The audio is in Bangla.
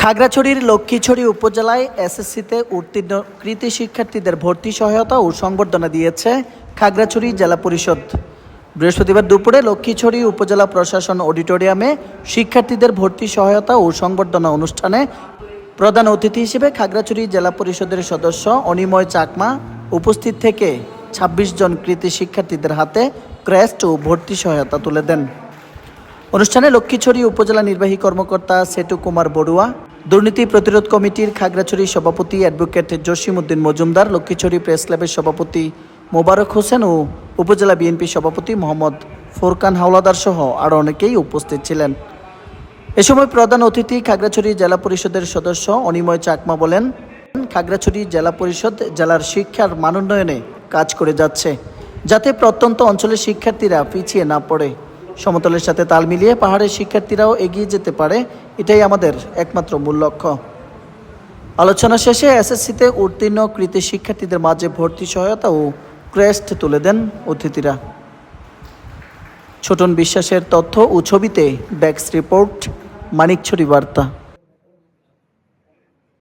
খাগড়াছড়ির লক্ষ্মীছড়ি উপজেলায় এসএসসিতে উত্তীর্ণ কৃতি শিক্ষার্থীদের ভর্তি সহায়তা ও সংবর্ধনা দিয়েছে খাগড়াছড়ি জেলা পরিষদ। বৃহস্পতিবার দুপুরে লক্ষ্মীছড়ি উপজেলা প্রশাসন অডিটোরিয়ামে শিক্ষার্থীদের ভর্তি সহায়তা ও সংবর্ধনা অনুষ্ঠানে প্রধান অতিথি হিসেবে খাগড়াছড়ি জেলা পরিষদের সদস্য অনিময় চাকমা উপস্থিত থেকে ২৬ জন কৃতি শিক্ষার্থীদের হাতে ক্রেস্ট ও ভর্তি সহায়তা তুলে দেন। অনুষ্ঠানে লক্ষ্মীছড়ি উপজেলা নির্বাহী কর্মকর্তা সেটু কুমার বড়ুয়া, দুর্নীতি প্রতিরোধ কমিটির খাগড়াছড়ি সভাপতি অ্যাডভোকেট জসিমউদ্দিন মজুমদার, লক্ষ্মীছড়ি প্রেস ক্লাবের সভাপতি মোবারক হোসেন ও উপজেলা বিএনপি সভাপতি মোহাম্মদ ফোরকান হাওলাদার সহ আরও অনেকেই উপস্থিত ছিলেন। এ সময় প্রধান অতিথি খাগড়াছড়ি জেলা পরিষদের সদস্য অনিময় চাকমা বলেন, খাগড়াছড়ি জেলা পরিষদ জেলার শিক্ষার মানোন্নয়নে কাজ করে যাচ্ছে, যাতে প্রত্যন্ত অঞ্চলের শিক্ষার্থীরা পিছিয়ে না পড়ে। সমতলের সাথে তাল মিলিয়ে পাহাড়ের শিক্ষার্থীরাও এগিয়ে যেতে পারে, এটাই আমাদের একমাত্র মূল লক্ষ্য। আলোচনা শেষে এসএসসিতে উত্তীর্ণ কৃতি শিক্ষার্থীদের মাঝে ভর্তি সহায়তা ও ক্রেস্ট তুলে দেন অতিথিরা। ছোটন বিশ্বাসের তথ্য ও ছবিতে ব্যাক্স রিপোর্ট, মানিকছড়ি বার্তা।